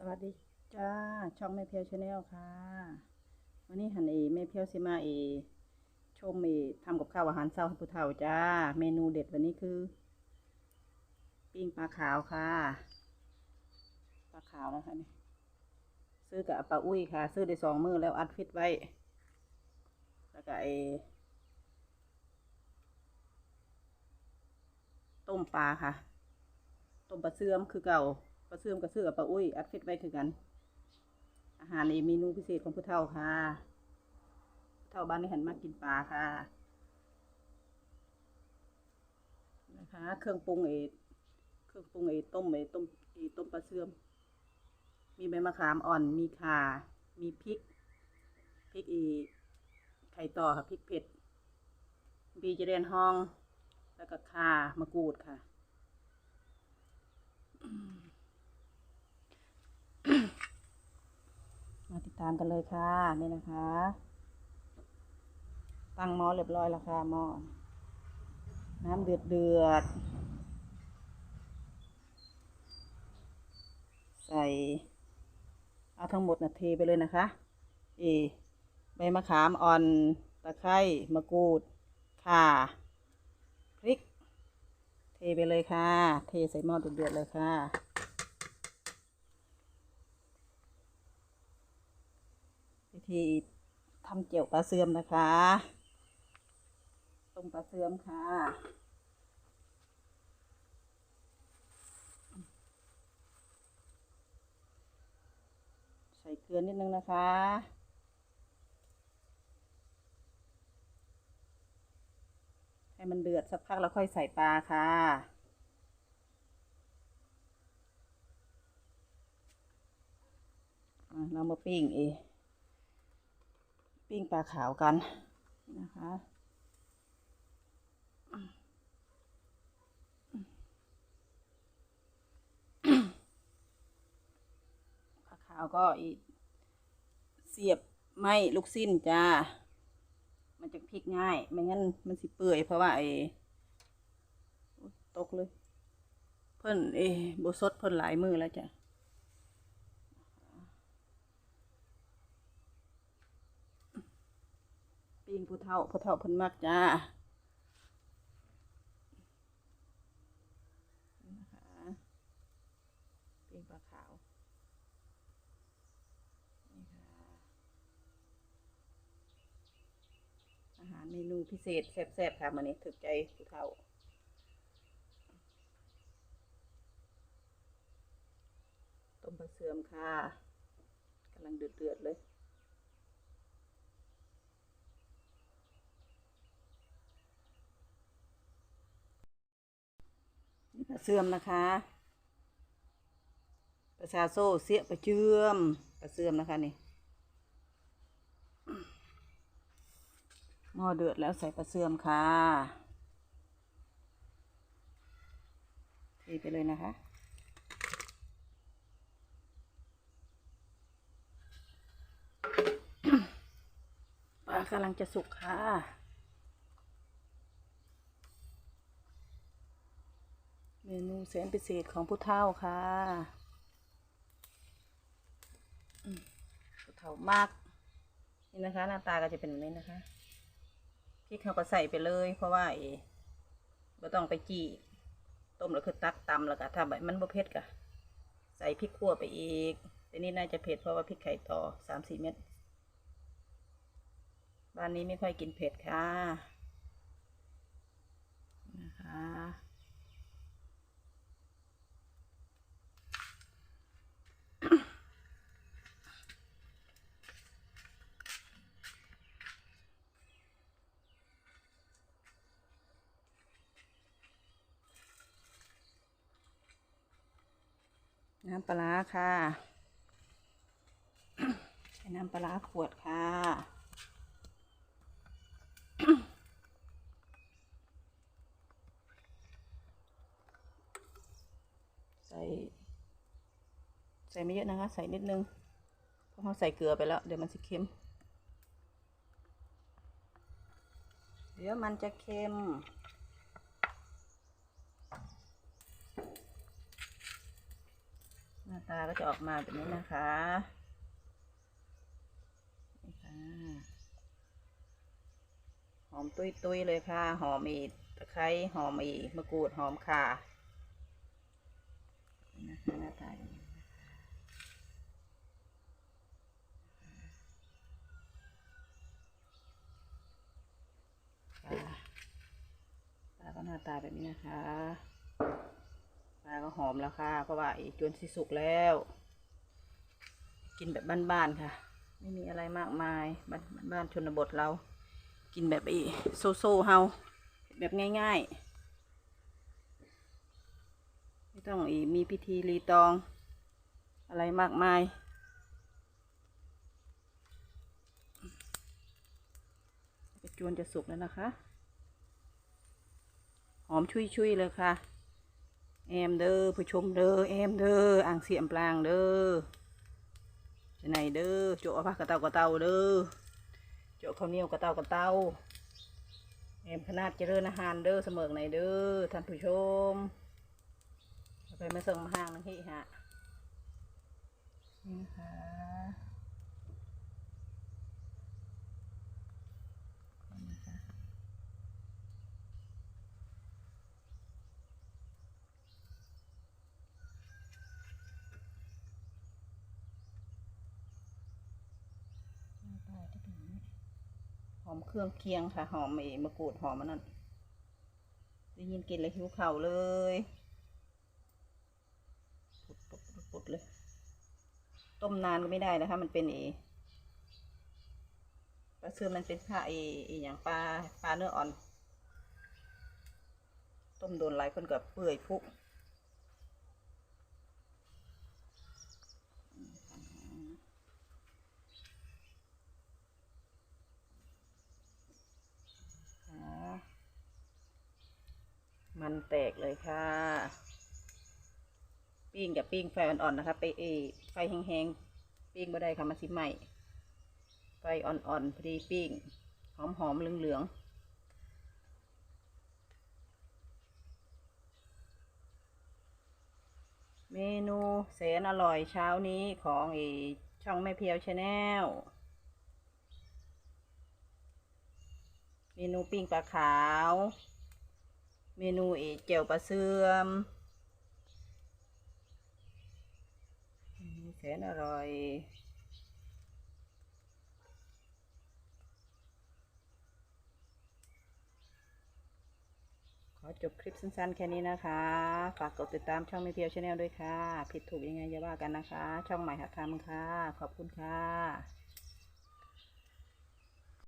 สวัสดีจ้าช่องแม่เพียวชาแนลค่ะ วันนี้หันเอแม่เพียวสิมาเอชมเอทำกับข้าวอาหารเช้าให้ผู้เฒ่าจ้า เมนูเด็ดวันนี้คือ ปิ้งปลาขาวค่ะ ปลาขาวนะคะนี่ซื้อกับปลาอุ้ยค่ะ ซื้อได้สองมือแล้วอัดฟิตไว้ แล้วก็ไอต้มปลาค่ะ ต้มปลาเสื่อมคือเก่า ปลาเสื่อมกับเสื่อกับปลาอุ้ยอัดฟิตไว้คือกัน อาหารในเมนูพิเศษของผู้เฒ่าค่ะผู้เฒ่าบ้านในหันมากินปลาค่ะนะคะ เครื่องปรุงเอเครื่องปรุงเอต้มเอต้มเอต้มปลาเสื่อม มีใบมะขามอ่อนมีข่า มีพริกพริกเอไข่ต่อค่ะพริกเผ็ดบีเจเรียนห้อง แล้วก็ข่ามะกรูดค่ะ มาติดตามกันเลยค่ะนี่นะคะ ตั้งหม้อเรียบร้อยแล้วค่ะหม้อน้ำเดือดเดือด ใส่ เอาทั้งหมดนะเทไปเลยนะคะ เอใบมะขามอ่อนตะไคร้มะกรูดข่าพริก เทไปเลยค่ะ เทใส่หม้อเดือดๆเลยค่ะ วิธีทำเจียวปลาเสื่อมนะคะต้มปลาเสื่อมค่ะใส่เกลือนิดนึงนะคะให้มันเดือดสักพักแล้วค่อยใส่ปลาค่ะอะเรามาปิ้งเอง ปิ้งปลาขาวกันนะคะปลาขาวก็อีก เสียบไม้ลูกสิ้นจ้า มันจะพลิกง่าย ไม่งั้นมันสิเปื่อยเพราะว่าไอ้ตกเลย เพิ่นเอ้บสดเพิ่นหลายมือแล้วจ้ะ งผู้เฒ่าผู้เฒ่าเพิ่นมักจ้านี่นะคะปิ้งปลาขาวนี่ค่ะอาหารเมนูพิเศษแซ่บๆค่ะมื้อนี้ถึกใจผู้เฒ่าต้มปลาเสื่อมค่ะกำลังเดือดๆเลย นี่ปลา เสื่อมนะคะประชาโซ่เสียประเชื่อมปลาเสื่อมนะคะนี่หม้อเดือดแล้วใส่ปลาเสื่อมค่ะเทไปเลยนะคะปลากำลังจะสุกค่ะ เมนูแสนพิเศษของผู้เฒ่าค่ะผู้เฒ่ามากนี่นะคะ หน้าตาก็จะเป็นแบบนี้นะคะพริกเขาก็ใส่ไปเลย เพราะว่าเอไม่ต้องไปจีต้มแล้วคือตักตำแล้วก็ถ้าแบบมันบ่เผ็ดก็ใส่พริกขั่วไปอีกแต่นี่น่าจะเผ็ดเพราะว่าพริกไข่ต่อสามสี่เม็ดบ้านนี้ไม่ค่อยกินเผ็ดค่ะนะคะ น้ำปลาค่ะใช้น้ำปลาขวดค่ะใส่ใส่ไม่เยอะนะคะ ใส่นิดนึง เพราะเขาใส่เกลือไปแล้ว เดี๋ยวมันจะเค็ม เดี๋ยวมันจะเค็ม หน้าตาก็จะออกมาแบบนี้นะคะนี่ค่ะหอมตุยตุยๆเลยค่ะ หอมอีตะไคร้หอมอีมะกรูดหอมข่านะคะหน้าตาอย่างนี้ค่ะปลาก็หน้าตาแบบนี้นะคะ ปลาก็หอมแล้วค่ะ เพราะว่าอีจวนสิสุกแล้ว กินแบบบ้านๆค่ะ ไม่มีอะไรมากมายบ้านบ้านชนบทเรา กินแบบอีโซโซเฮาแบบง่ายๆ ไม่ต้องอีมีพิธีรีตอง อะไรมากมายจวนจะสุกแล้วนะคะ หอมชุยๆเลยค่ะ แอมเด้อผู้ชมเด้อแอมเด้ออ่างเสียมปลางเด้อจะไหนเด้อโจะผักกระเตากระเตาเด้อโจะข้าวเหนียวกระเตากระเตาแอมขนาดเจริญอาหารเด้อเสมอไหนเด้อท่านผู้ชมไปมาส่งมาห้างนังที่ฮะนี่ค่ะนี่ค่ะ หน้าตาที่เป็นอย่างนี้ห อมเครื่องเคียงค่ะ หอมไอ้มะกรูดหอมมันนั่นได้ยินกลินเลยหิวเข่าเลยปุดปุดปุดปดเลย ต้มนานก็ไม่ได้นะคะ มันเป็นเอปลาเสื่อมมันเป็นผ้าเอเออย่างปลาปลาเนื้ออ่อน ต้มโดนหลายคนกับเปื่อยพุก ค่ะมัน แตกเลยค่ะ ปิ้งกับปิ้งไฟอ่อนๆนะคะ ไปเอไฟแห้งๆ ปิ้งไม่ได้ค่ะมันสิไหม่ ไฟอ่อนๆ พอดีปิ้ง หอมๆ เหลืองๆเมนูแสนอร่อยเช้านี้ของอช่องแม่เพียวชาแนลเมนูปิ้งปลาขาว เมนูเอเจียวปลาเสื่อมแสนอร่อยขอจบคลิปสั้นๆ แค่นี้นะคะ ฝากกดติดตามช่องไม่เพียวชาแนลด้วยค่ะ ผิดถูกยังไงอย่าว่ากันนะคะ ช่องใหม่หัดทำค่ะ ขอบคุณค่ะ